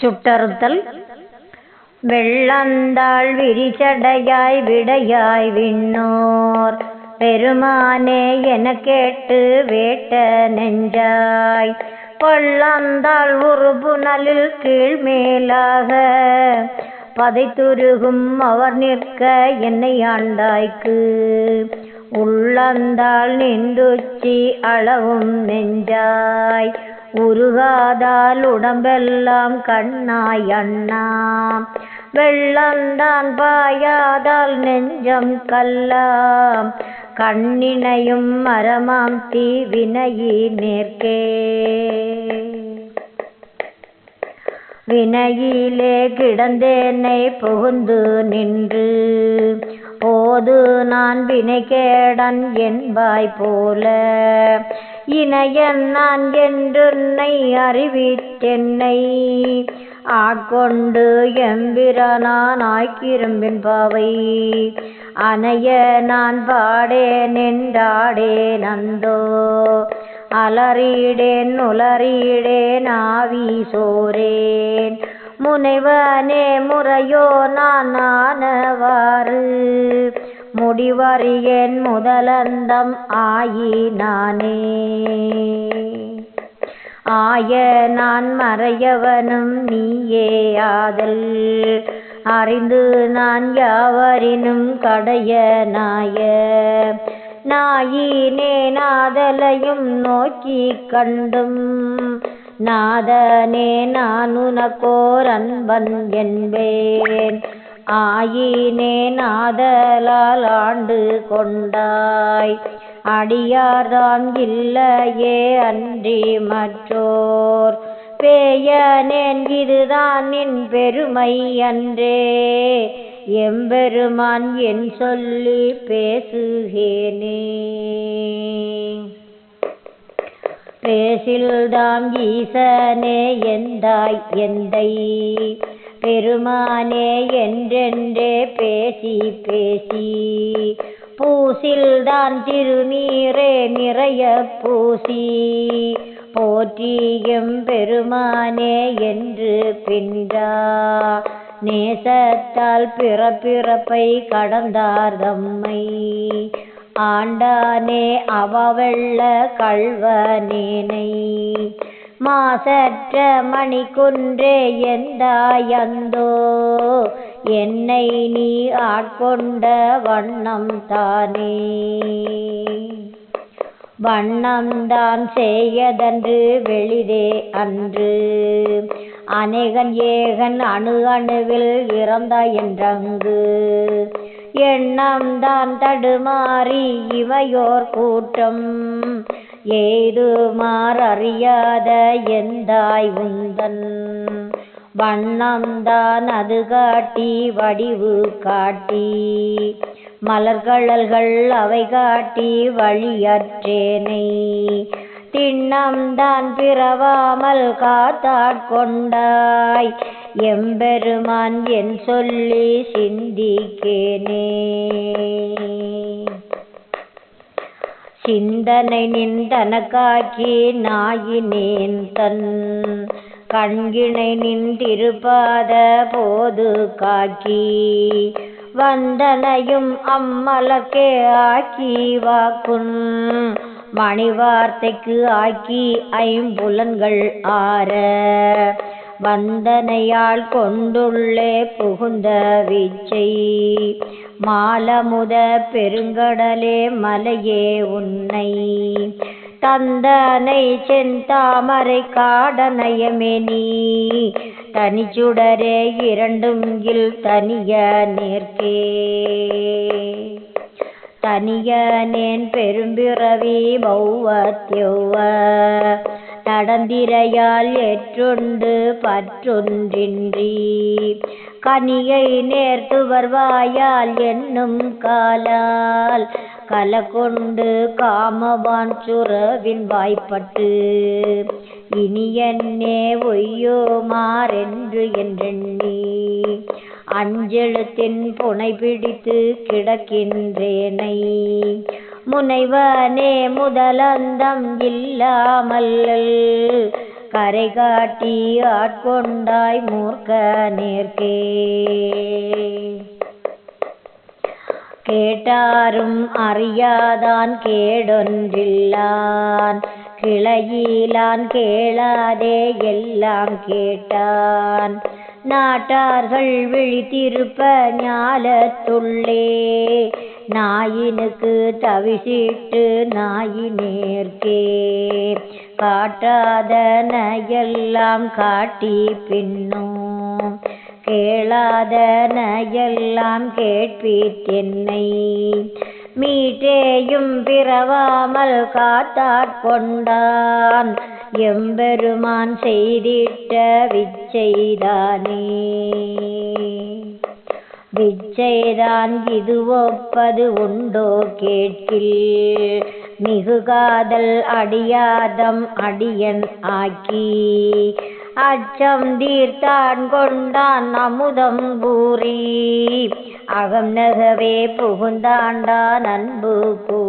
சுட்டறுத்தல். வெள்ளந்தாள் விரிச்சடையாய் விடையாய் விண்ணோர். பெருமானே என கேட்டு வேட்ட நெஞ்சாய். கொள்ளந்தாள் உறுபுனலில் கீழ்மேலாக பதைத்துருகும் அவர் நிற்க என்னை ஆண்டாய்க்கு. உள்ளந்தாள் நின்றுச்சி அளவும் நெஞ்சாய். உருகாதால் உடம்பெல்லாம் கண்ணாய் அண்ணா வெள்ளந்தான் பாயாதால் நெஞ்சம் கல்லாம் கண்ணினையும் மரமாம் தீவினையி நேர்க்கே. வினையிலே கிடந்தேனை புகுந்து நின்று. போது நான் வினை கேடன் என்பாய் போல. இணையன் நான் என்றுன்னை அறிவித்தென்னை. ஆட்கொண்டு எம்பிரானான் ஆய்க்கிரும்பின் பாவை. அணைய நான் பாடேன் என்றாடேன் அந்தோ. அலறிடேன் உலறிடேன் ஆவி சோரேன். முனைவனே முறையோ நான் ஆனவாறு. முடிவறியேன் முதலந்தம் ஆயினானே. ஆய நான் மறையவனும் நீயே ஆதல். அறிந்து நான் யாவரினும் கடைய நாய. நாயினே நாதலையும் நோக்கி கண்டும். நாதனே நான் உனக்கோர் அன்பன் என்பேன். ஆயினே நாதலால் ஆண்டு கொண்டாய். அடியார்தான் இல்லையே அன்றி மற்றோர். பேயனேன் இதுதான் நின் பெருமை அன்றே. எம்பெருமான் என் சொல்லி பேசுகேனே. பேசில்தாம் ஈசனே எந்தாய் எந்தை? பெருமானே என்றென்றே பேசி பேசி. பூசில்தான் திருநீரே நிறைய பூசி. போற்றியும் பெருமானே என்று பின்றா. நேசத்தால் பிறப்பிறப்பை கடந்தார் தம்மை. ஆண்டானே அவவெள்ள கள்வனேனை மாசற்ற மணிக்குன்றே எந்தாயந்தோ? என்னை நீ ஆட்கொண்ட வண்ணம் தானே. வண்ணம்தான் செய்யதன்று வெளிதே அன்று. அநேகன் ஏகன் அணு அணுவில் இறந்த என்றங்கு. எண்ணம்தான் தடுமாறி இவையோர் கூட்டம். ஏதுமாறறியாத எந்தாய் உந்தன்? வண்ணம்தான் அது காட்டி வடிவு காட்டி. மலர்கழல்கள் அவை காட்டி வழியற்றேனை. திண்ணம்தான் பிறவாமல் காத்தாட்கொண்டாய் எம்பெருமான் என் சொல்லி சிந்திக்கேனே. சிந்தனை நின்றனக்காக்கி நாயினேன் தன். கண்கிணை நின்றிருப்பாத போது காக்கி வந்தனையும் அம்மலக்கே ஆக்கி வாக்குன். மணிவார்த்தைக்கு ஆக்கி ஐம்புலன்கள் ஆற. வந்தனையால் கொண்டுள்ளே புகுந்த வீச்சை. மாலமுத பெருங்கடலே மலையே உன்னை. தந்தனை செந்தாமரை காடனயமே நீ. தனிச்சுடரே இரண்டும் இல் தனிய நேர்க்கே. தனியனேன் பெரும்பிறவி பௌவத்யௌவ நடந்திரையால் எற்றுண்டு பற்றொன்றின்றி. கனியை நேர்த்து வருவாயால் என்னும் காலால் கலகொண்டு காமவான் சுரவின் வாய்ப்பட்டு. இனி என்னே ஒய்யோமாறென்று என்றெண்ணி. அஞ்செழுத்தின் புனை பிடித்து கிடக்கின்றேனை. முனைவனே முதலந்தம் இல்லாமல் கரை காட்டி ஆட்கொண்டாய் மூர்க்க நேர்க்கே. கேட்டாரும் அறியாதான் கேடொன்றில்லான். கிளையிலான் கேளாதே எல்லாம் கேட்டான். நாட்டார்கள் விழித்திருப்ப ஞாலத்துள்ளே. நாயினுக்கு தவிசிட்டு நாயினேர்க்கே காட்டாதன எல்லாம் காட்டி பின்னும். கேளாதன எல்லாம் கேட்பித்தென்னை மீட்டேயும் பிறவாமல் காத்தாட்கொண்டான் எம்பெருமான் செய்திட்ட விச்செய்தானே விச்சைதான் இது ஒப்பது உண்டோ கேட்கில். மிகுகாதல் அடியாதம் அடியன் ஆக்கி. அச்சம் தீர்த்தான் கொண்டான் அமுதம் கூறி. அகம் நகவே புகுந்தாண்டான் அன்பு கூற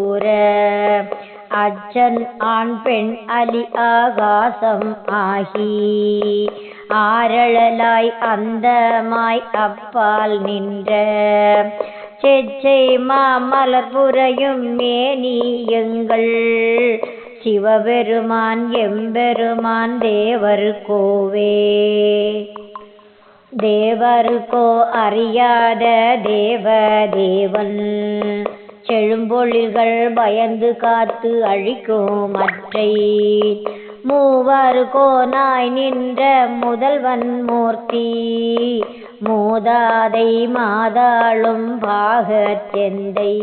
அச்சன் ஆண் பெண் அலி ஆகாசம் ஆகி. ஆரழலாய் அந்தமாய் அப்பால் நின்ற. செச்சை மாமலர்புறையும் மேனி எங்கள். சிவபெருமான் எம்பெருமான் தேவர் கோவே. தேவருக்கோ அறியாத தேவ தேவன். செழும்பொழில்கள் பயந்து காத்து அழிக்கும் அற்றை மூவர் கோனாய் நின்ற முதல்வன் மூர்த்தி. மூதாதை மாதாளும் பாகத்தெந்தை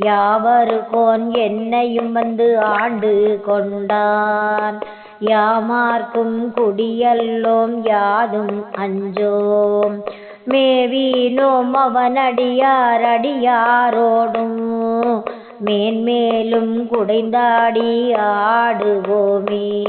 யாவருக்கோன் என்னையும் வந்து ஆண்டு கொண்டான். யாமார்க்கும் குடியல்லோம் யாதும் அஞ்சோம். மேவீனோம் அவனடியார் அடியாரோடும். மேன்மேலும் குடைந்தாடி ஆடுவோமே.